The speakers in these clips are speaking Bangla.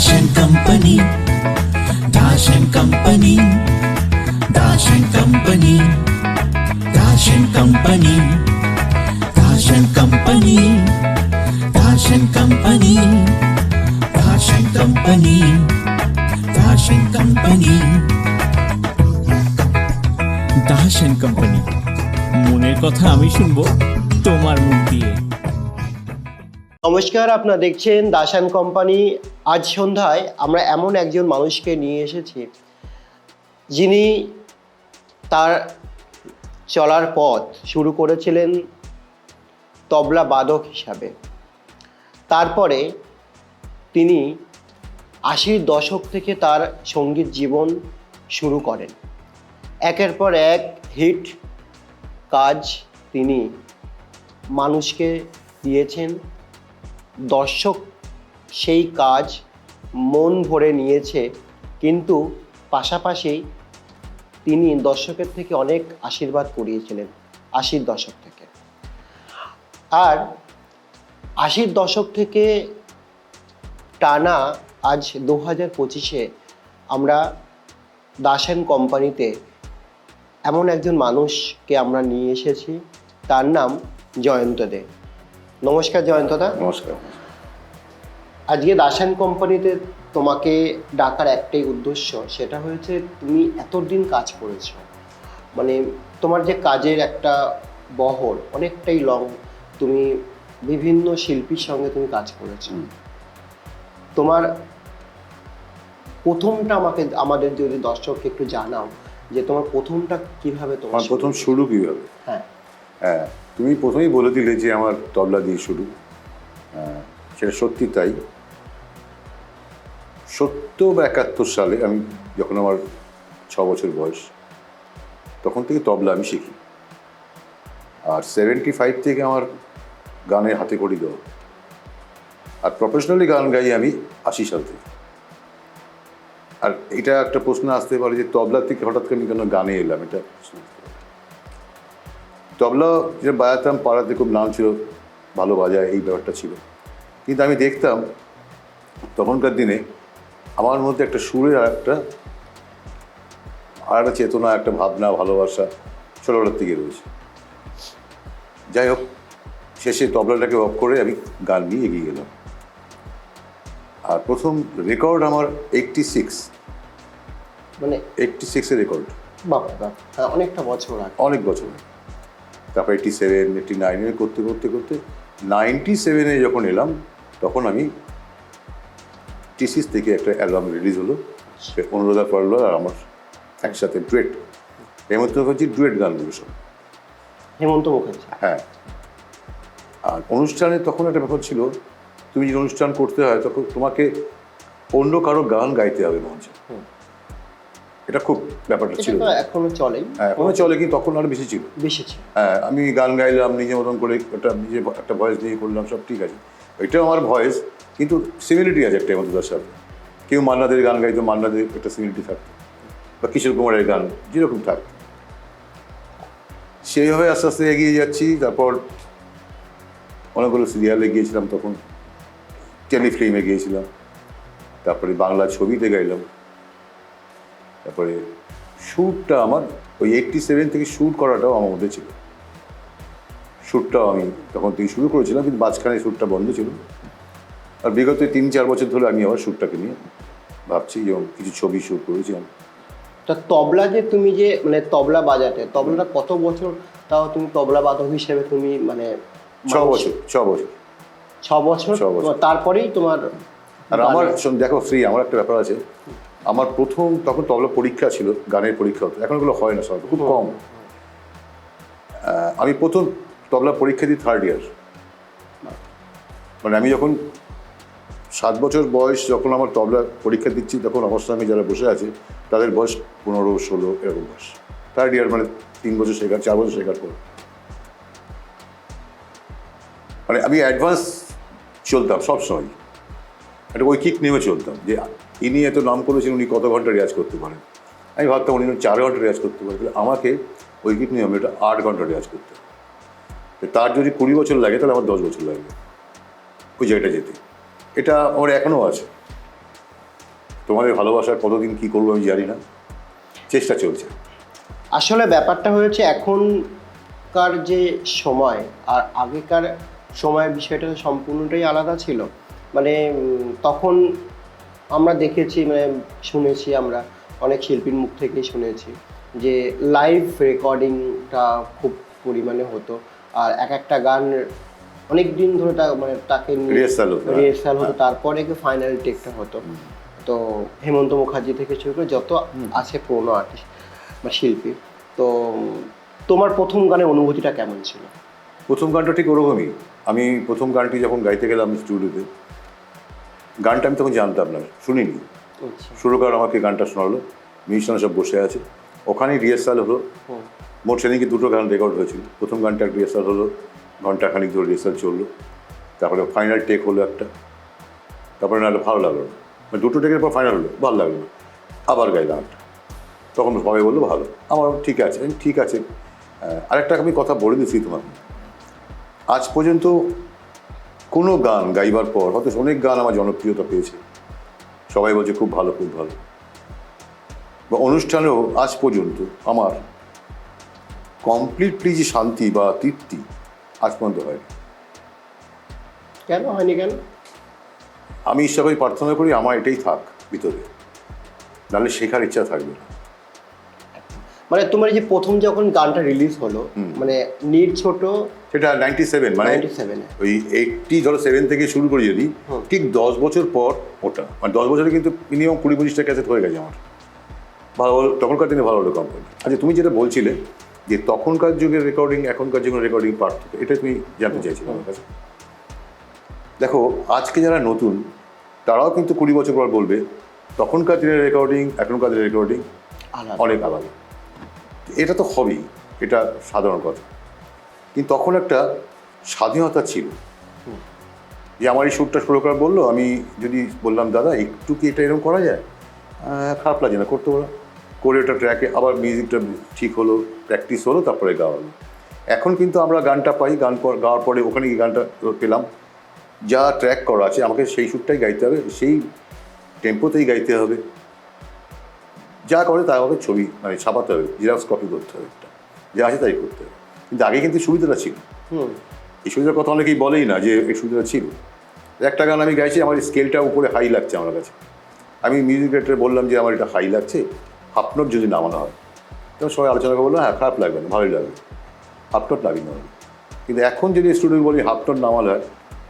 Dash and Company, Dash and Company, Dash and Company, Dash and Company, Dash and Company, Dash and Company, Dash and Company, Dash and Company. Das and company মনের কথা আমি শুনব তোমার মুখ দিয়ে নমস্কার আপনারা দেখছেন দাসান কোম্পানি আজ সন্ধ্যায় আমরা এমন একজন মানুষকে নিয়ে এসেছি, যিনি তার চলার পথ শুরু করেছিলেন তবলা বাদক হিসাবে। তারপরে তিনি আশির দশক থেকে তার সংগীত জীবন শুরু করেন। একের পর এক হিট কাজ তিনি মানুষকে দিয়েছেন, দর্শক সেই কাজ মন ভরে নিয়েছে, কিন্তু পাশাপাশি তিনি দর্শকের থেকে অনেক আশীর্বাদ করিয়েছিলেন আশির দশক থেকে। আর আশির দশক থেকে টানা আজ দু হাজার পঁচিশে আমরা দাসেন কোম্পানিতে এমন একজন মানুষকে আমরা নিয়ে এসেছি, তার নাম জয়ন্ত দে। নমস্কার জয়ন্ত দা। নমস্কার। আজকে দাসান কোম্পানিতে তোমাকে ডাকার একটাই উদ্দেশ্য সেটা হয়েছে তুমি এতদিন কাজ করেছ। মানে তোমার যে কাজের একটা বহর অনেকটাই লং তুমি বিভিন্ন শিল্পীর সঙ্গে তুমি কাজ করেছ। তোমার প্রথমটা আমাকে আমাদের যদি দর্শককে একটু জানাও যে তোমার প্রথমটা কীভাবে তোমার প্রথম শুরু কীভাবে? হ্যাঁ। হ্যাঁ তুমি প্রথমেই বলে দিলে যে আমার তবলা দিয়ে শুরু। হ্যাঁ, সেটা সত্যি তাই। সত্তর বা একাত্তর সালে আমি যখন আমার ছ বছর বয়স, তখন থেকে তবলা আমি শিখি। আর সেভেন্টি ফাইভ থেকে আমার গানের হাতে করি দেওয়া। আর প্রফেশনালি গান গাই আমি আশি সাল থেকে। আর এটা একটা প্রশ্ন আসতে পারে যে তবলা থেকে হঠাৎ করে আমি কেন গানে এলাম, এটা তবলা যে বাজাতাম পাড়াতে খুব নাম ছিল, ভালো বাজায়, এই ব্যাপারটা ছিল। কিন্তু আমি দেখতাম, তখনকার দিনে আমার মধ্যে একটা সুরের আর একটা আর একটা চেতনা একটা ভাবনা ভালোবাসা ছোটোবেলার থেকে রয়েছে। যাই হোক শেষে তবলাটাকে অফ করে আমি গান নিয়ে এগিয়ে গেলাম। আর প্রথম রেকর্ড আমার এইটটি সিক্স মানে এইটটি সিক্সের রেকর্ড বাবা অনেকটা বছর আগে। অনেক বছর তারপর এইটি সেভেন এইটি নাইনে করতে করতে করতে নাইনটি সেভেনে যখন এলাম তখন আমি টিসিস থেকে একটা অ্যালবাম রিলিজ হলো। সে অনুরাধা পারলার আর আমার একসাথে ডুয়েট হেমন্ত মুখার্জি ডুয়েট গানগুলো সব। হেমন্ত মুখার্জি? হ্যাঁ। আর অনুষ্ঠানে তখন একটা ব্যাপার ছিল তুমি যদি অনুষ্ঠান করতে হয় তখন তোমাকে অন্য কারও গান গাইতে হবে মঞ্চে। এটা খুব ব্যাপারটা ছিল। এখনও চলেই। হ্যাঁ এখনও চলে কিন্তু তখন আরও বেশি ছিল। বেশি ছিল। হ্যাঁ আমি গান গাইলাম নিজের মতন করে একটা নিজে একটা ভয়েস দিয়ে করলাম সব ঠিক আছে। এটাও আমার ভয়েস কিন্তু সিমিলিটি আছে একটা মধ্যে তার সাথে কেউ মান্নাদের গান গাইতো, মান্নাদের একটা সিমিলিটি থাকতো। বা কিশোর কুমারের গান, যেরকম থাকতো সেইভাবে আস্তে আস্তে এগিয়ে যাচ্ছি, তারপর অনেকগুলো সিরিয়ালে গিয়েছিলাম তখন। টেলিফিল্মে গিয়েছিলাম। তারপরে বাংলা ছবিতে গাইলাম। তারপরে শ্যুটটা আমার, ওই এইটটি সেভেন থেকে শ্যুট করাটাও আমার মধ্যে ছিল। শ্যুটটাও আমি তখন থেকে শুরু করেছিলাম, কিন্তু মাঝখানে শ্যুটটা বন্ধ ছিল। আর বিগত তিন চার বছর ধরে আমি আবার শ্যুটটাকে নিয়ে ভাবছি যেমন কিছু ছবি শ্যুট করেছিলাম তা তবলা যে তুমি যে মানে তবলা বাজাতে তবলাটা কত বছর? তাও তুমি তবলা বাদক হিসেবে তুমি মানে ছ বছর ছ বছর। ছ বছর? ছ বছর। তারপরেই তোমার আর আমার দেখো ফ্রি আমার একটা ব্যাপার আছে। আমার প্রথম তখন তবলা পরীক্ষা ছিল গানের পরীক্ষা হতো। এখন ওগুলো হয় না সব খুব কম। আমি প্রথম তবলা পরীক্ষা দিই থার্ড ইয়ার মানে আমি যখন সাত বছর বয়স যখন আমার তবলা পরীক্ষা দিচ্ছি, তখন আমার সঙ্গে যারা বসে আছে, তাদের বয়স পনেরো, ষোলো এরকম বয়স। থার্ড ইয়ার মানে তিন বছর শেখার, চার বছর শেখার পর। মানে আমি অ্যাডভান্স চলতাম সবসময়। একটা ওই ঐকিক নেমে চলতাম যে, ইনি এত নাম করেছেন, উনি কত ঘণ্টা রেয়াজ করতে পারেন? আমি ভাবতাম উনি চার ঘণ্টা রেয়াজ করতে পারেন আমাকে ঐকিক নিয়মে এটা আট ঘণ্টা রেয়াজ করতে। তার যদি কুড়ি বছর লাগে, তাহলে আমার দশ বছর লাগবে। ওই জায়গাটা যেতে। এটা আমার এখনও আছে। তোমাদের ভালোবাসার কতদিন কি করব আমি জানি না। চেষ্টা চলছে। আসলে ব্যাপারটা হয়েছে, এখনকার যে সময় আর আগেকার সময়ের বিষয়টা সম্পূর্ণটাই আলাদা ছিল। মানে তখন আমরা দেখেছি মানে শুনেছি আমরা, অনেক শিল্পীর মুখ থেকেই শুনেছি যে লাইভ রেকর্ডিংটা খুব পরিমাণে হতো। আর এক একটা গান অনেক দিন ধরে মানে তাকে Rehearsal হতো, হ্যাঁ। রিহার্সাল হতো তারপরে কি ফাইনাল টেকটা হতো। তো হেমন্ত মুখার্জি থেকে শুরু করে যত আছে পুরোনো আর্টিস্ট বা শিল্পী তো তোমার প্রথম গানের অনুভূতিটা কেমন ছিল? প্রথম গানটা ঠিক ওরকমই। আমি প্রথম গানটি যখন গাইতে গেলাম স্টুডিওতে গানটা আমি তখন জানতাম না শুনিনি। আচ্ছা। সুরকার আমাকে গানটা শোনালো মিউজিশিয়ান সব বসে আছে। ওখানেই রিহার্সাল হলো। মোট সেদিনকে দুটো গান রেকর্ড হয়েছিল। প্রথম গানটা রিহার্সাল হলো ঘন্টাখানিক ধরে রিহার্সাল চলল। তারপরে ফাইনাল টেক হলো একটা। তারপরে নাহলে ভালো লাগল না। মানে দুটো টেকের পর ফাইনাল হলো, ভালো লাগল না। আবার গাই গানটা তখন সবাই বলল, ভালো। আমার ঠিক আছে। ঠিক আছে। আরেকটা আমি কথা বলে দিচ্ছি তোমাকে। আজ পর্যন্ত কোনো গান গাইবার পর হয়তো অনেক গান আমার জনপ্রিয়তা পেয়েছে। সবাই বলছে, খুব ভালো খুব ভালো। বা অনুষ্ঠানেও আজ পর্যন্ত আমার কমপ্লিটলি যে শান্তি বা তৃপ্তি আজ পর্যন্ত হয়নি। কেন? হয়নি কেন? আমি ঈশ্বর করে প্রার্থনা করি আমার এটাই থাক ভিতরে। নাহলে শেখার ইচ্ছা থাকবে না। মানে তোমার এই যে প্রথম যখন গানটা রিলিজ হলো মানে নির ছোট সেটা নাইনটি সেভেন মানে ওই এইটটি ধরো সেভেন থেকে শুরু করি যদি ঠিক দশ বছর পর ওটা। মানে দশ বছরে কিন্তু মিনিমাম কুড়ি পঁচিশটা ক্যাসেট হয়ে গেছে আমার। ভালো ভালো তখনকার দিনে ভালো ভালো কোম্পানি আচ্ছা তুমি যেটা বলছিলে যে তখনকার যুগের রেকর্ডিং এখনকার যুগের রেকর্ডিং পার্থক্য। এটা তুমি জানতে আমার কাছে দেখো আজকে যারা নতুন তারাও কিন্তু কুড়ি বছর পর বলবে তখনকার দিনের রেকর্ডিং এখনকার দিনের রেকর্ডিং অনেক আলাদা। এটা তো হবেই এটা সাধারণ কথা। কিন্তু তখন একটা স্বাধীনতা ছিল। যে আমার এই সুরটা সুরকার বলল আমি যদি বললাম দাদা একটু কি এটা এরকম করা যায়? খারাপ লাগে না করতে পারো। করে ওটা ট্র্যাকে আবার মিউজিকটা ঠিক হলো প্র্যাকটিস হলো তারপরে গাওয়া হলো। এখন কিন্তু আমরা গানটা পাই গান পর- গাওয়ার পরে ওখানে গিয়ে গানটা পেলাম। যা ট্র্যাক করা আছে আমাকে সেই সুরটাই গাইতে হবে সেই টেম্পোতেই গাইতে হবে। যা করে তা আমাকে ছবি মানে ছাপাতে হবে জিরাক্স কপি করতে হবে একটা। যা আছে তাই করতে হবে। কিন্তু আগে কিন্তু সুবিধাটা ছিল। হুম। এই সুবিধার কথা অনেকেই বলেই না যে এই সুবিধাটা ছিল। একটা গান আমি গাইছি আমার স্কেলটা উপরে হাই লাগছে আমার কাছে। আমি মিউজিক ডিরেক্টরে বললাম যে আমার এটা হাই লাগছে। হাফ নোট যদি নামানো হয় তখন সবাই আলোচনা করে বলল হ্যাঁ খারাপ লাগবে না ভালোই লাগবে। হাফ নোট লাগিয়ে নেবে কিন্তু এখন যদি স্টুডিও বলি হাফ নোট নামানো হয়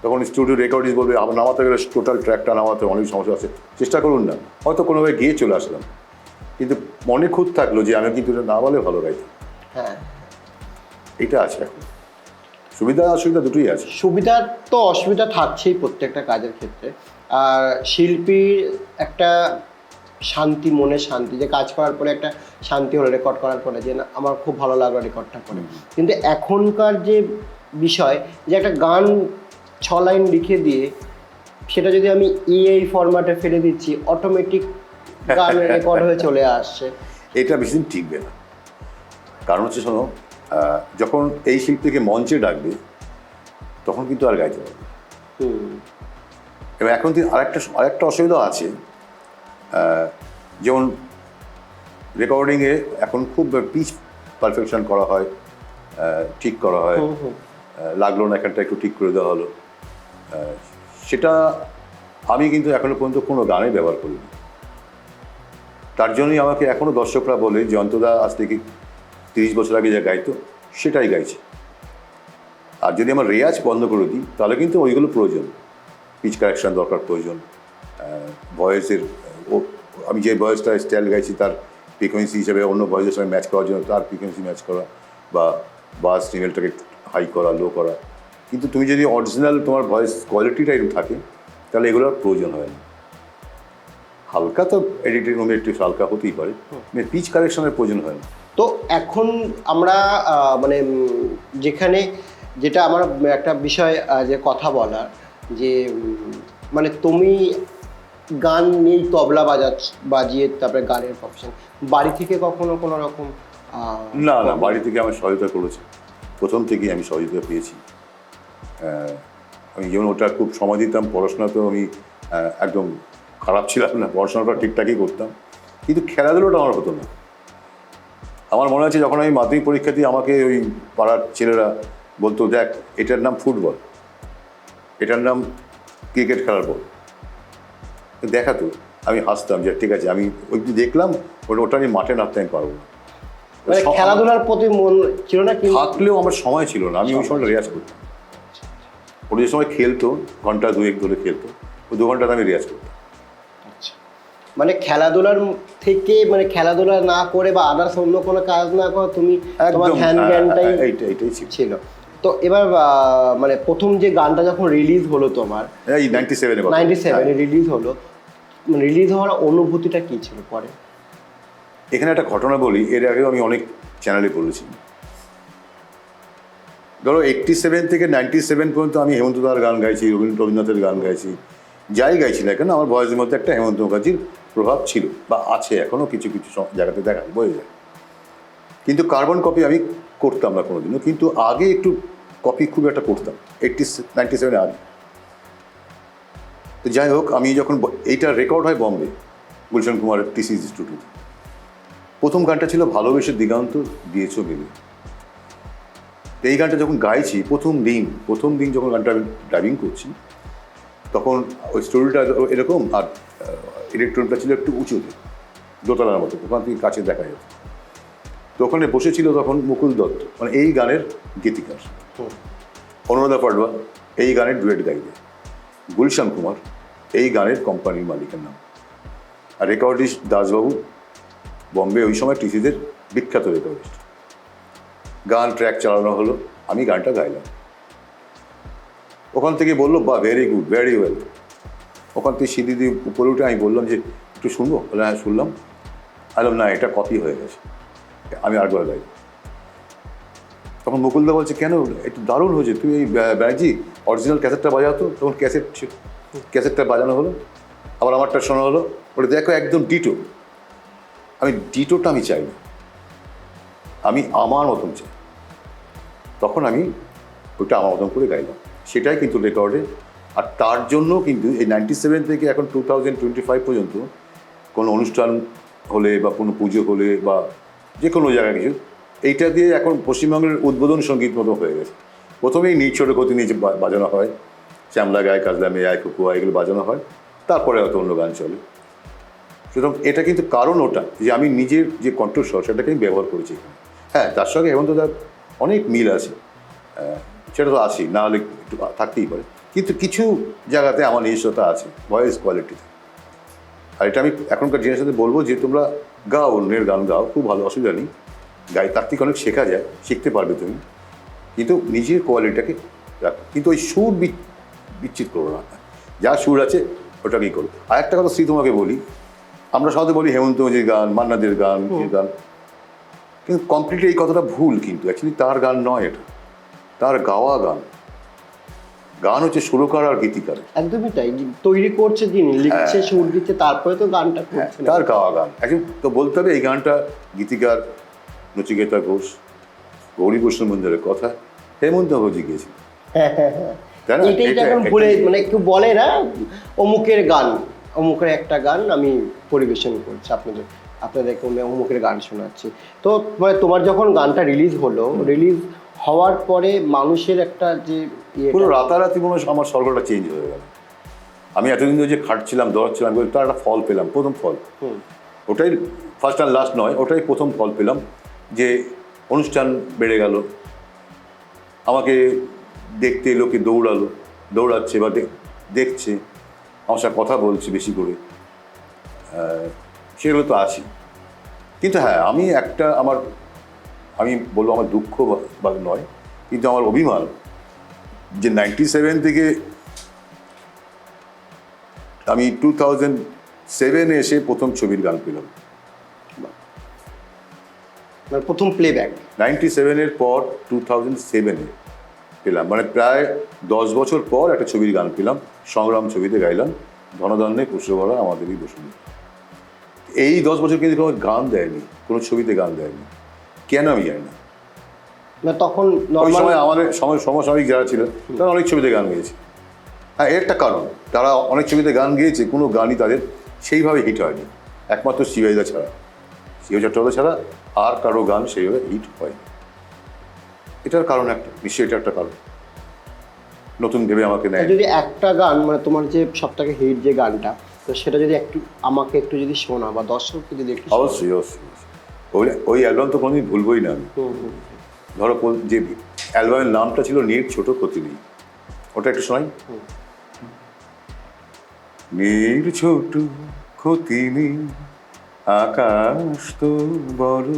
তখন স্টুডিও রেকর্ডিস বলবে আমার নামাতে গেলে টোটাল ট্র্যাকটা নামাতে অনেক সমস্যা আছে। চেষ্টা করুন না। হয়তো কোনোভাবে গিয়ে চলে আসলাম। কিন্তু মনে খুঁত থাকল যে আমি কিন্তু এটা না বলে ভালো গাইতাম হ্যাঁ। এটা আছে এখন। সুবিধা অসুবিধা দুটোই আছে। সুবিধার তো অসুবিধা থাকছেই প্রত্যেকটা কাজের ক্ষেত্রে। আর শিল্পীর একটা শান্তি মনে শান্তি যে কাজ করার পরে একটা শান্তি হলো রেকর্ড করার পরে যে না আমার খুব ভালো লাগল রেকর্ডটা করে কিন্তু এখনকার যে বিষয় যে একটা গান ছ লাইন লিখে দিয়ে সেটা যদি আমি ইএই ফরম্যাটে ফেলে দিচ্ছি অটোমেটিক গান রেকর্ড হয়ে চলে আসছে। এটা বেশি দিন টিকবে না। কারণ হচ্ছে শোনো যখন এই শিল্পীকে মঞ্চে ডাকবে তখন কিন্তু আর গাইতে পারবে এবার এখন আরেকটা আরেকটা অসুবিধা আছে যেমন রেকর্ডিংয়ে এখন খুব পিচ পারফেকশন করা হয় ঠিক করা হয়। লাগল না এখানটা একটু ঠিক করে দেওয়া হলো। সেটা আমি কিন্তু এখনও পর্যন্ত কোনো গানে ব্যবহার করিনি। তার জন্যই আমাকে এখনও দর্শকরা বলে যে অন্তদা আজ থেকে তিরিশ বছর আগে যা গাইতো সেটাই গাইছে। আর যদি আমার রেয়াজ বন্ধ করে দিই তাহলে কিন্তু ওইগুলো প্রয়োজন। পিচ কারেকশন দরকার প্রয়োজন। ভয়েসের আমি যে ভয়েসটা স্টাইল গাইছি, তার ফ্রিকোয়েন্সি হিসেবে অন্য ভয়েসের সঙ্গে ম্যাচ করার জন্য তার ফ্রিকোয়েন্সি ম্যাচ করা বা বাস সিগন্যালটাকে হাই করা লো করা। কিন্তু তুমি যদি অরিজিনাল তোমার ভয়েস কোয়ালিটিটা এরকম থাকে, তাহলে এগুলোর প্রয়োজন হয় না। হালকা তো এডিটিং রুমে একটু হালকা হতেই পারে মানে পিচ কারেকশনের প্রয়োজন হয় না। তো এখন আমরা মানে যেখানে যেটা আমার একটা বিষয় যে কথা বলার, যে মানে তুমি গান নিয়েই তবলা বাজা বাজিয়ে তারপরে গানের প্রফেশন বাড়ি থেকে কখনো কোনো রকম না না বাড়ি থেকে আমার সহায়তা করেছে। প্রথম থেকেই আমি সহযোগিতা পেয়েছি। আমি যেমন ওটা খুব সময় দিতাম পড়াশোনাতেও আমি একদম খারাপ ছিলাম না পড়াশোনাটা ঠিকঠাকই করতাম। কিন্তু খেলাধুলোটা আমার হতো না। আমার মনে আছে যখন আমি মাধ্যমিক পরীক্ষা দিয়ে আমাকে ওই পাড়ার ছেলেরা বলতো দেখ এটার নাম ফুটবল। এটার নাম ক্রিকেট খেলার বল। দেখাতো আমি হাসতাম যে ঠিক আছে আমি ওই দেখলাম ওটা আমি মাঠে নামতে আমি পারব মানে খেলাধুলার প্রতি মন ছিল না থাকলেও আমার সময় ছিল না আমি ওই সময় রেয়াজ করতাম। ওরা যে সময় খেলতো ঘণ্টা দুয়েক ধরে খেলতো ওই দু ঘন্টাতে আমি রেয়াজ করতাম। আচ্ছা। মানে খেলাধুলার থেকে মানে খেলাধুলা না করে বা আদার্স অন্য কোনো কাজ না করে তুমি তোমার ধ্যান জ্ঞানটাই ছিল। তো এবার মানে প্রথম যে গানটা যখন রিলিজ হলো তোমার এই নাইনটি সেভেনে নাইনটি সেভেনে রিলিজ হলো রিলিজ হওয়ার অনুভূতিটা কি ছিল পরে? এখানে একটা ঘটনা বলি এর আগেও আমি অনেক চ্যানেলে বলেছি ধরো এইটটি সেভেন থেকে নাইনটি সেভেন পর্যন্ত আমি হেমন্ত দার গান গাইছি রবীন্দ্র রবীন্দ্রনাথের গান গাইছি। যাই গাইছি না কেন আমার ভয়েসের মধ্যে একটা হেমন্ত মুখার্জির প্রভাব ছিল বা আছে এখনও কিছু কিছু জায়গাতে দেখা যায়, বোঝা যায়। কিন্তু কার্বন কপি আমি করতাম না কোনোদিনও, কিন্তু আগে একটু কপি খুব একটা করতাম এইটটি নাইনটি সেভেনে আগে। তো যাই হোক, আমি যখন এইটা রেকর্ড হয় বম্বে গুলশান কুমারের টিসি স্টুডিওতে প্রথম গানটা ছিল ভালোবেসে দিগান্ত দিয়েছ মিলে এই গানটা যখন গাইছি, প্রথম দিন প্রথম দিন যখন গানটা আমি ড্রাইভিং করছি, তখন ওই স্টোরিটা এরকম, আর ইলেকট্রনটা ছিল একটু উঁচুতে, দোতলার মতো, ওখান থেকে কাছে দেখা যেত। তো ওখানে বসেছিল তখন মুকুল দত্ত মানে এই গানের গীতিকার। অনুরাধা পাডওয়া এই গানের ডুয়েট গাইবে। গুলশান কুমার, এই গানের কোম্পানির মালিকের নাম। আর রেকর্ডিস্ট দাসবাবু, বম্বে ওই সময় টিসিদের বিখ্যাত রেকর্ডিস্ট। গান, ট্র্যাক চালানো হলো, আমি গানটা গাইলাম। ওখান থেকে বলল বা ভেরি গুড ভেরি ওয়েল ওখান থেকে সিঁড়ি দিয়ে উপরে উঠে আমি বললাম যে, একটু শুনব? হ্যাঁ শুনলাম। আলাম না, এটা কপি হয়ে গেছে। আমি আরেকবার গাই তখন মুকুলদা বলছে, কেন? একটু দারুণ হয়েছে। তুই এই ব্যা- ব্যানার্জি অরিজিনাল ক্যাসেটটা বাজাতো তখন ক্যাসেট ক্যাসেটটা বাজানো হলো। আবার আমারটা শোনা হলো। ওটা দেখো, একদম ডিটো। আমি, ডিটোটা আমি চাই না। আমি আমার মতন চাই। তখন আমি ওটা আমার মতন করে গাইলাম। সেটাই কিন্তু রেকর্ডে। আর তার জন্য কিন্তু এই নাইনটি সেভেন থেকে এখন টু থাউজেন্ড টোয়েন্টি ফাইভ পর্যন্ত কোনো অনুষ্ঠান হলে বা কোনো পুজো হলে বা যে কোনো জায়গায় কিছু এইটা দিয়ে এখন পশ্চিমবঙ্গের উদ্বোধন সংগীত মতো হয়ে গেছে। প্রথমেই নিচ ছোটো গতি বা- বাজানো হয়, শ্যামলা গায়ে কাজলা আয় কুকুয়া এগুলো বাজানো হয়, তারপরে হয়তো অন্য গান চলে। সুতরাং এটা কিন্তু কারণ ওটা যে আমি নিজের যে কণ্ঠস্বর, সেটাকে আমি ব্যবহার করেছি হ্যাঁ তার সঙ্গে হেমন্ত দার অনেক মিল আছে। সেটা তো আছেই, না হলে একটু থাকতেই পারে। কিন্তু কিছু জায়গাতে আমার নিজস্বতা আছে, ভয়েস কোয়ালিটিতে। আর এটা আমি এখনকার জেনারেশনে বলব যে তোমরা গাও অন্যের গান গাও খুব ভালো অসুবিধা নেই। গাই তার থেকে অনেক শেখা যায় শিখতে পারবে তুমি। কিন্তু নিজের কোয়ালিটিটাকে রাখো। কিন্তু ওই সুর বিচ্ছিত করো না। যা সুর আছে ওটাকেই করো। আর একটা কথা শ্রী তোমাকে বলি আমরা সাধারণত বলি হেমন্ত মজির গান মান্নাদের গান গান। কিন্তু কমপ্লিটলি এই কথাটা ভুল কিন্তু। অ্যাকচুয়ালি তার গান নয় এটা। তার গাওয়া গান। গান হচ্ছে সুরকার আর গীতিকার। একদমই তাই তৈরি করছে যিনি লিখছে সুর দিচ্ছে তারপরে তো গানটা করছে। তার গাওয়া গান। এখন তো বলতে হবে এই গানটা গীতিকার নচিকেতা ঘোষ গৌরী বৈষ্ণব মন্দিরের কথা হেমন্ত ভোজি গিয়েছিল হ্যাঁ, হ্যাঁ, হ্যাঁ। এটাই এটা- যখন বলে মানে কেউ বলে না অমুকের গান অমুকের একটা গান আমি পরিবেশন করছি আপনাদের আপনাদেরকে আমি অমুকের গান শোনাচ্ছি। তো মানে তোমার যখন গানটা রিলিজ হলো রিলিজ হওয়ার পরে মানুষের একটা যে পুরো রাতারাতি মনে হয় আমার স্বর্গটা চেঞ্জ হয়ে গেল। আমি এতদিন ধরে যে খাটছিলাম দৌড়াচ্ছিলাম তার একটা ফল পেলাম প্রথম ফল। ওটাই ফার্স্ট অ্যান্ড লাস্ট নয় ওটাই প্রথম ফল পেলাম যে অনুষ্ঠান বেড়ে গেল। আমাকে দেখতে লোকে দৌড়ালো দৌড়াচ্ছে বা দেখ- দেখছে আমার সাথে কথা বলছে বেশি করে। সেগুলো তো আছি কিন্তু হ্যাঁ আমি একটা আমার আমি বলব আমার দুঃখ বা নয় কিন্তু আমার অভিমান যে নাইনটি সেভেন থেকে আমি টু থাউজেন্ড সেভেনে এসে প্রথম ছবির গান পেলাম। মানে প্রথম প্লেব্যাক নাইনটি সেভেনের পর টু থাউজেন্ড সেভেনে পেলাম। মানে প্রায় দশ বছর পর একটা ছবির গান পেলাম। সংগ্রাম ছবিতে গাইলাম। ধনধান্যে পুষ্পভরা আমাদেরই বসুন। এই দশ বছর কিন্তু কোনো গান দেয়নি। কোনো ছবিতে গান দেয়নি। কেন আমি জানি না। মানে তখন ওই সময় আমাদের সময় সমসাময়িক যারা ছিল তারা অনেক ছবিতে গান গেয়েছে। হ্যাঁ এর একটা কারণ তারা অনেক ছবিতে গান গেয়েছে কোনো গানই তাদের সেইভাবে হিট হয়নি। একমাত্র শিবাইদা ছাড়া। শিব চট্টোপাধ্যায় ছাড়া আর কারও গান সেইভাবে হিট হয়নি। এটার কারণ একটা নিশ্চয়ই এটা একটা কারণ। নতুন ভেবে আমাকে নেয়। যদি একটা গান মানে তোমার যে সব থেকে হিট যে গানটা তো সেটা যদি একটু আমাকে একটু যদি শোনা বা দর্শককে যদি একটু। অবশ্যই অবশ্যই। ওই ওই অ্যালবাম তো কোনোদিন ভুলবই না আমি। ধরো যে অ্যালবামের নামটা ছিল নীর ছোট ক্ষতি ওটা একটু শোনাই। নীর ছোট ক্ষতি আকাশ তো বড়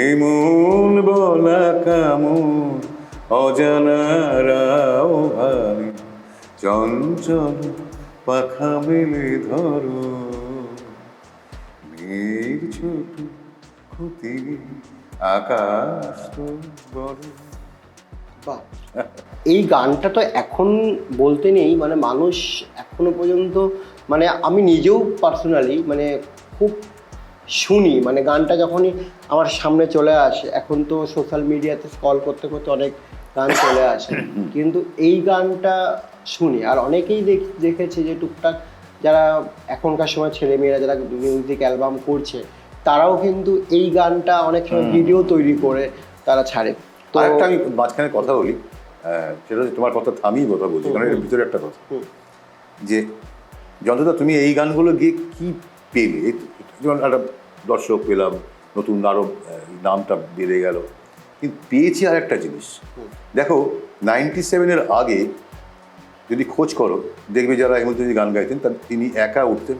এমন বলা কামন অজানারাও ভাবে চঞ্চল পাখা মেলে ধরো নীর ছোট ক্ষতি আকাশ। এই গানটা তো এখন বলতে নেই মানে মানুষ এখনও পর্যন্ত মানে আমি নিজেও পার্সোনালি মানে খুব শুনি মানে গানটা যখনই আমার সামনে চলে আসে, এখন তো সোশ্যাল মিডিয়াতে স্কল করতে করতে অনেক গান চলে আসে কিন্তু এই গানটা শুনি, আর অনেকেই দেখ- দেখেছে যে টুকটাক যারা এখনকার সময় ছেলেমেয়েরা, যারা মিউজিক অ্যালবাম করছে তারাও কিন্তু এই গানটা অনেক সময় ভিডিও তৈরি করে তারা ছাড়ে। তো একটা আমি মাঝখানে কথা বলি সেটা হচ্ছে তোমার কথা থামিয়ে কথা বলছি কারণ এর ভিতরে একটা কথা। যে যন্ত্রটা তুমি এই গানগুলো গিয়ে কি পেলে? যেমন একটা দর্শক পেলাম নতুন আরও নামটা বেড়ে গেল। কিন্তু পেয়েছি আর একটা জিনিস দেখো নাইনটি সেভেনের আগে যদি খোঁজ করো দেখবে যারা হেমন্তজি গান গাইতেন তার তিনি একা উঠতেন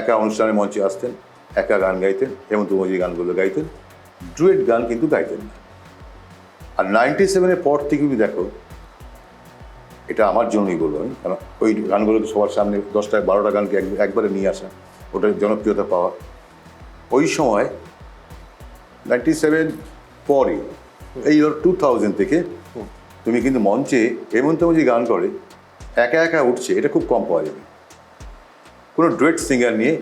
একা অনুষ্ঠানের মঞ্চে আসতেন একা গান গাইতেন হেমন্ত মুখার্জি গানগুলো গাইতেন। ডুয়েট গান কিন্তু গাইতেন না। আর নাইনটি সেভেনের পর থেকে যদি দেখো এটা আমার জন্যই বলব আমি কারণ ওই গানগুলোকে সবার সামনে দশটা বারোটা গানকে এক- একবারে নিয়ে আসা ওটার জনপ্রিয়তা পাওয়া। ওই সময় নাইনটি সেভেন পরে এই টু থাউজেন্ড থেকে তুমি কিন্তু মঞ্চে হেমন্ত মুখার্জি গান করে একা একা উঠছে এটা খুব কম পাওয়া যাবে। কোনো ডুয়েট সিঙ্গার নিয়ে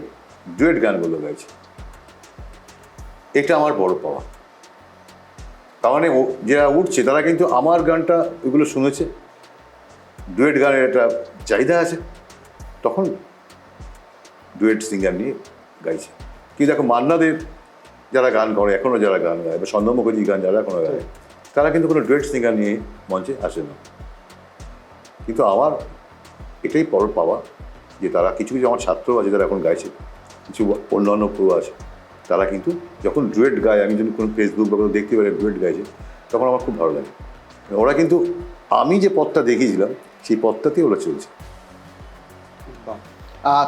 ডুয়েট গানগুলো গাইছে। এটা আমার বড় পাওয়া। তার মানে যারা উঠছে, তারা কিন্তু আমার গানটা ওইগুলো শুনেছে। ডুয়েট গানের একটা চাহিদা আছে। তখন ডুয়েট সিঙ্গার নিয়ে গাইছে। কিন্তু দেখো মান্নাদের যারা গান করে এখনও যারা গান গায়, বা সন্ধ্যা মুখার্জি গান যারা এখনও গায়, তারা কিন্তু কোনো ডুয়েট সিঙ্গার নিয়ে মঞ্চে আসে না। কিন্তু আমার এটাই বড় পাওয়া যে তারা কিছু কিছু আমার ছাত্র আছে যারা এখন গাইছে কিছু অন্যান্য প্রো আছে, তারা কিন্তু যখন ডুয়েট গায়, আমি যদি কোনো ফেসবুক বা কোনো দেখতে পারি ডুয়েট গাইছে, তখন আমার খুব ভালো লাগে। ওরা কিন্তু, আমি যে পথটা দেখিয়েছিলাম, সেই পথটাতেই ওরা চলছে।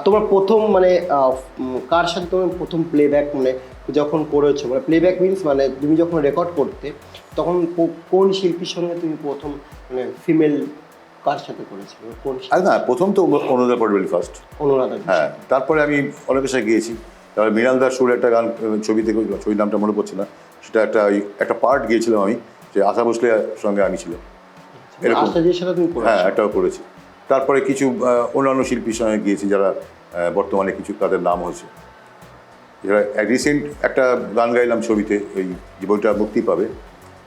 তোমার প্রথম মানে কার সাথে তুমি প্রথম প্লেব্যাক মানে যখন করেছ? মানে প্লেব্যাক মিনস মানে তুমি যখন রেকর্ড করতে, তখন কোন শিল্পীর সঙ্গে তুমি প্রথম মানে ফিমেল কার সাথে করেছ মানে কোন? না প্রথম তো অনুদা পটবেল ফার্স্ট অনুরাধা হ্যাঁ তারপরে আমি অনেকের সাথে গিয়েছি। তারপরে মৃণাল দাস সুর একটা গান ছবি থেকে ছবির নামটা মনে পড়ছে না। সেটা একটা ওই একটা পার্ট গিয়েছিলাম আমি যে আশা ভোসলের সঙ্গে আমি ছিলাম। এরকম। আশাজির হ্যাঁ করেছ? একটাও করেছি। তারপরে কিছু অন্যান্য শিল্পীর সঙ্গে গিয়েছি যারা বর্তমানে কিছু তাদের নাম হয়েছে। যারা রিসেন্ট একটা গান গাইলাম ছবিতে এই যে বইটা মুক্তি পাবে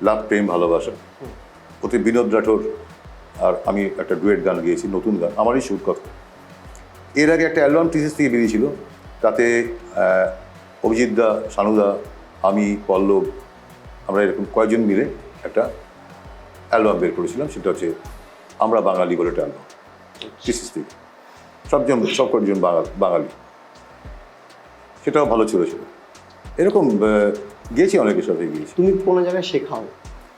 লাভ প্রেম ভালোবাসা। ওতে বিনোদ রাঠোর আর আমি একটা ডুয়েট গান গিয়েছি নতুন গান আমারই সুর কথা এর আগে একটা অ্যালবাম টিসিস থেকে বেরিয়েছিল তাতে অভিজিৎ দা সানুদা আমি পল্লব আমরা এরকম কয়েকজন মিলে একটা অ্যালবাম বের করেছিলাম সেটা হচ্ছে আমরা বাঙালি বলে একটা অ্যালবাম টিসিস থেকে। সবজন সব কয়েকজন বাঙালি বাঙালি। সেটাও ভালো চলেছিল এরকম আহ, গিয়েছি অনেকের সাথে গিয়েছি তুমি কোনো জায়গায় শেখাও?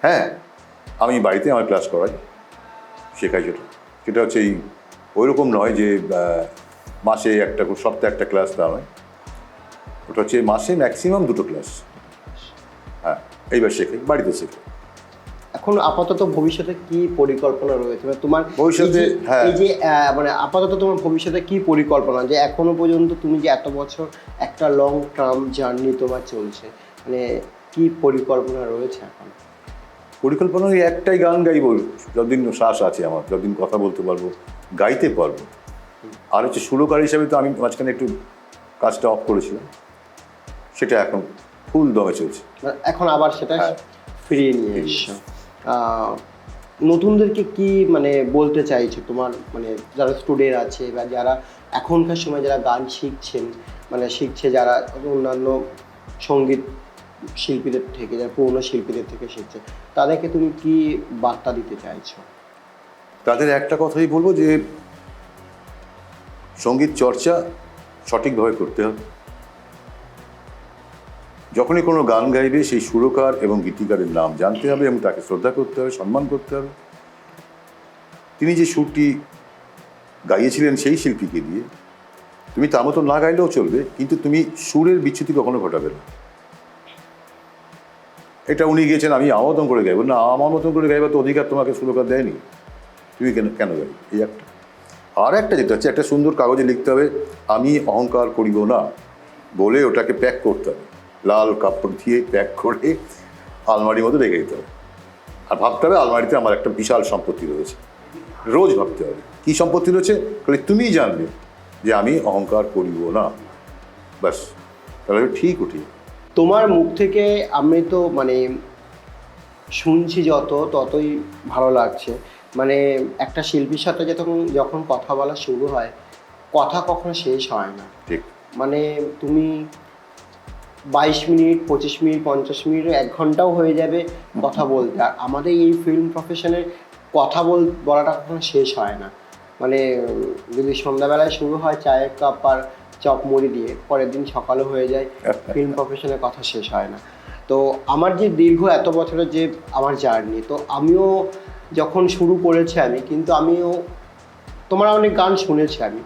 হ্যাঁ আমি বাড়িতে আমার ক্লাস করাই। শেখাই সেটা সেটা হচ্ছে এই ওই রকম নয় যে মাসে একটা সপ্তাহে একটা ক্লাস তা নয় ওটা হচ্ছে মাসে ম্যাক্সিমাম দুটো ক্লাস। হ্যাঁ এইবার শেখাই বাড়িতে শেখাই। এখন আপাতত ভবিষ্যতে কি পরিকল্পনা রয়েছে? মানে তোমার ভবিষ্যতে, এই যে- হ্যাঁ। এই যে মানে আপাতত তোমার ভবিষ্যতে কি পরিকল্পনা? যে এখনও পর্যন্ত তুমি যে এত বছর একটা লং টার্ম জার্নি তোমার চলছে মানে কি পরিকল্পনা রয়েছে এখন? পরিকল্পনা ওই একটাই গান গাইব যতদিন শ্বাস আছে আমার যতদিন কথা বলতে পারব গাইতে পারব। আর হচ্ছে সুরকার হিসাবে তো আমি মাঝখানে একটু কাজটা অফ করেছিলাম সেটা এখন ফুল দমে চলছে। এখন আবার সেটা হ্যাঁ। ফিরিয়ে নিয়ে এসছো। নতুনদেরকে কি মানে বলতে চাইছো তোমার মানে যারা স্টুডেন্ট আছে বা যারা এখনকার সময় যারা গান শিখছেন মানে শিখছে যারা অন্যান্য সংগীত শিল্পীদের থেকে, যারা পুরনো শিল্পীদের থেকে শিখছে, তাদেরকে তুমি কি বার্তা দিতে চাইছো? তাদের একটা কথাই বলব যে, সংগীত চর্চা সঠিকভাবে করতে হবে। যখনই কোনো গান গাইবে, সেই সুরকার এবং গীতিকারের নাম জানতে হবে এবং তাকে শ্রদ্ধা করতে হবে, সম্মান করতে হবে। তিনি যে সুরটি গাইয়েছিলেন সেই শিল্পীকে দিয়ে, তুমি তার মতো না গাইলেও চলবে, কিন্তু তুমি সুরের বিচ্যুতি কখনো ঘটাবে না। এটা উনি গিয়েছেন, আমি আমার মতন করে গাইব। না আমার মতন করে গাইবার তো অধিকার তোমাকে সুরকার দেয়নি। তুমি কেন কেন গাইবে? এই একটা। আর একটা যেটা হচ্ছে, একটা সুন্দর কাগজে লিখতে হবে, আমি অহংকার করিব না। বলে ওটাকে প্যাক করতে হবে। লাল কাপড় দিয়ে প্যাক করে আলমারির মধ্যে রেখে দিতে হবে। আর ভাবতে হবে আলমারিতে আমার একটা বিশাল সম্পত্তি রয়েছে। রোজ ভাবতে হবে, কী সম্পত্তি রয়েছে? তাহলে তুমিই জানবে যে আমি অহংকার করিব না। ব্যাস, তাহলে ঠিক উঠি তোমার মুখ থেকে আমি তো মানে শুনছি যত ততই ভালো লাগছে। মানে একটা শিল্পীর সাথে যখন যখন কথা বলা শুরু হয় কথা কখনো শেষ হয় না। ঠিক। মানে তুমি বাইশ মিনিট পঁচিশ মিনিট পঞ্চাশ মিনিট এক ঘন্টাও হয়ে যাবে কথা বলতে। আর আমাদের এই ফিল্ম প্রফেশনে কথা বল বলাটা কখনো শেষ হয় না। মানে যদি সন্ধ্যাবেলায় শুরু হয় চায়ের কাপ আর চপ মুড়ি দিয়ে পরের দিন সকালও হয়ে যায় ফিল্ম প্রফেশনের কথা শেষ হয় না। তো আমার যে দীর্ঘ এত বছরের যে আমার জার্নি তো আমিও যখন শুরু করেছি আমি কিন্তু আমিও তোমার অনেক গান শুনেছি আমি।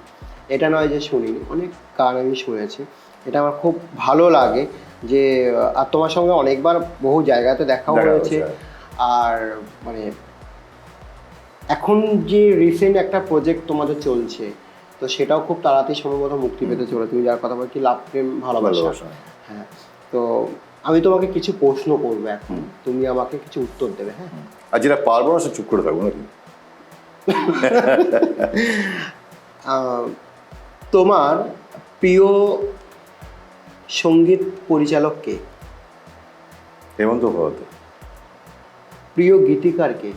এটা নয় যে শুনিনি অনেক গান আমি শুনেছি। এটা আমার খুব ভালো লাগে যে আর তোমার সঙ্গে অনেকবার বহু জায়গাতে দেখাও হয়েছে। হয়েছে। আর মানে এখন যে রিসেন্ট একটা প্রজেক্ট তোমাদের চলছে তো সেটাও খুব তাড়াতাড়ি সম্ভবত মুক্তি পেতে চলে তুমি যার কথা বলছি লাভ প্রেম ভালোবাসা? হ্যাঁ। তো আমি তোমাকে কিছু প্রশ্ন করব এখন। তুমি আমাকে কিছু উত্তর দেবে হ্যাঁ? আর যেটা পারব না সে চুপ করে থাকব নাকি? তোমার প্রিয় সংগীত পরিচালক কে? হেমন্ত ভগত প্রিয় গীতিকার কে?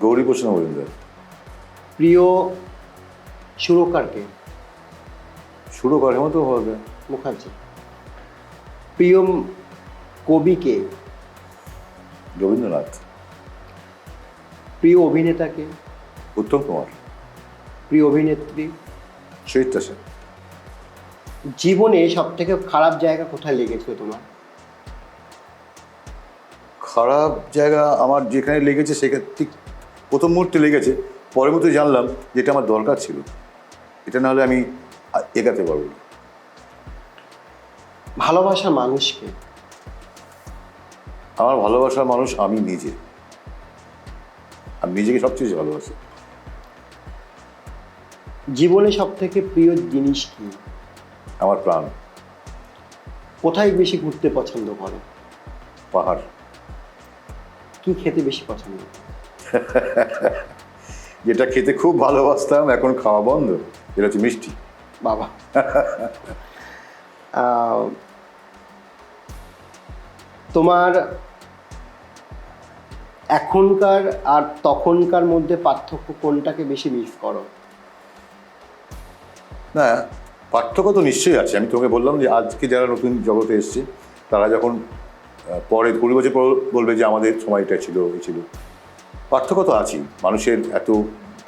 গৌরী মজুমদার প্রিয় সুরকার কে শুরু করে হেমন্ত ভগত মুখার্জি। প্রিয় কবি কে রবীন্দ্রনাথ। প্রিয় অভিনেতা কে উত্তম কুমার। প্রিয় অভিনেত্রী। শহীদটা সেন। জীবনে সব থেকে খারাপ জায়গা কোথায় লেগেছিল তোমার? খারাপ জায়গা আমার যেখানে লেগেছে সেখানে ঠিক প্রথম মুহূর্তে লেগেছে পরের মুহূর্তে জানলাম যেটা আমার দরকার ছিল। এটা নাহলে আমি এগাতে পারব না। ভালোবাসার মানুষকে? আমার ভালোবাসার মানুষ আমি নিজে। আমি নিজেকে সবচেয়ে বেশি ভালোবাসি। জীবনে সব থেকে প্রিয় জিনিস কি? আমার প্রাণ। কোথায় বেশি ঘুরতে পছন্দ করো? পাহাড়। কি খেতে বেশি পছন্দ? যেটা খেতে খুব ভালোবাসতাম এখন খাওয়া বন্ধ। এটা হচ্ছে মিষ্টি বাবা তোমার এখনকার আর তখনকার মধ্যে পার্থক্য কোনটাকে বেশি মিস করো? না পার্থক্য তো নিশ্চয়ই আছে। আমি তোমাকে বললাম যে আজকে যারা নতুন জগতে এসছে তারা যখন পরে কুড়ি বছর পর বলবে যে আমাদের সময়টা ছিল এই ছিল। পার্থক্য তো আছেই। মানুষের এত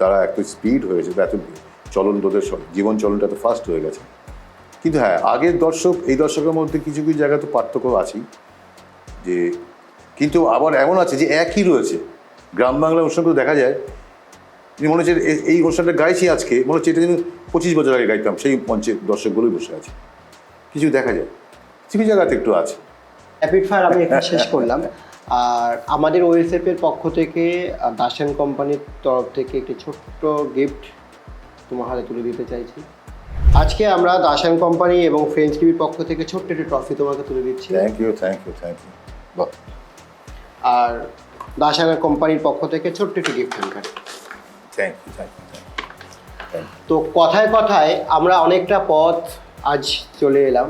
তারা এত স্পিড হয়েছে এত চলন তোদের জীবন চলনটা তো ফাস্ট হয়ে গেছে। কিন্তু হ্যাঁ আগের দর্শক, এই দর্শকের মধ্যে কিছু কিছু জায়গায় তো পার্থক্য আছেই। যে, কিন্তু আবার এমন আছে যে, একই রয়েছে। গ্রাম বাংলা অনুষ্ঠান তো দেখা যায় মনে হচ্ছে এই অনুষ্ঠানটা গাইছি আজকে, মনে হচ্ছে এটা যেন পঁচিশ বছর আগে গাইতাম, সেই মঞ্চে দর্শকগুলোই বসে আছে। কিছু দেখা যায়। কিছু জায়গাতে একটু আছে। ফায়ার আমি শেষ করলাম। আর আমাদের ওএসএফ এর পক্ষ থেকে দাসেন কোম্পানির তরফ থেকে একটি ছোট্ট গিফট তোমার হাতে তুলে দিতে চাইছি। আজকে আমরা দাসান কোম্পানি এবং ফ্রেঞ্চ টিভির পক্ষ থেকে ছোট্ট একটি ট্রফি তোমাকে তুলে দিচ্ছি। Thank you thank you thank you আর দাসান কোম্পানির পক্ষ থেকে ছোট্ট একটি gift hamper thank you thank you তো কথায় কথায় আমরা অনেকটা পথ আজ চলে এলাম।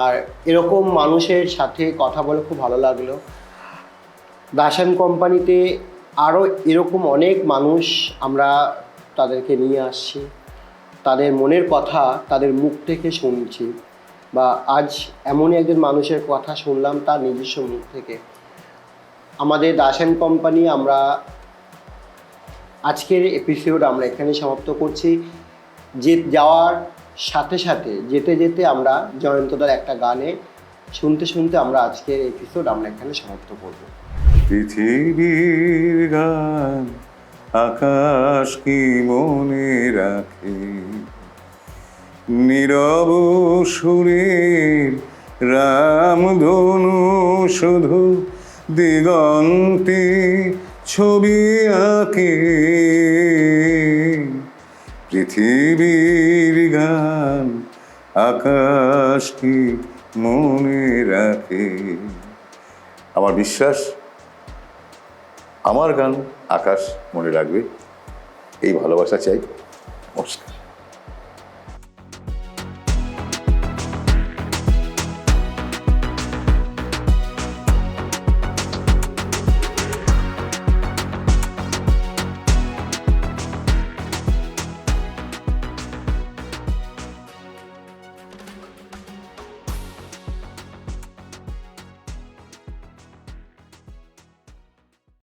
আর এরকম মানুষের সাথে কথা বলে খুব ভালো লাগল। দাসান কোম্পানিতে আরও এরকম অনেক মানুষ আমরা তাদেরকে নিয়ে আসছি। তাদের মনের কথা তাদের মুখ থেকে শুনছি বা আজ এমনই একজন মানুষের কথা শুনলাম তার নিজস্ব মুখ থেকে। আমাদের দাসান কোম্পানি আমরা আজকের এপিসোড আমরা এখানে সমাপ্ত করছি। যে যাওয়ার সাথে সাথে, যেতে যেতে আমরা জয়ন্তদার একটা গানে শুনতে শুনতে আমরা আজকের এপিসোড আমরা এখানে সমাপ্ত করব। পৃথিবীর গান আকাশ কি মনে রাখে? নীরব সুরের রামধনু শুধু দিগন্তে ছবি আঁকে। পৃথিবীর গান আকাশ কি মনে রাখে? আমার বিশ্বাস, আমার গান আকাশ মনে রাখবে। এই ভালোবাসা চাই। নমস্কার।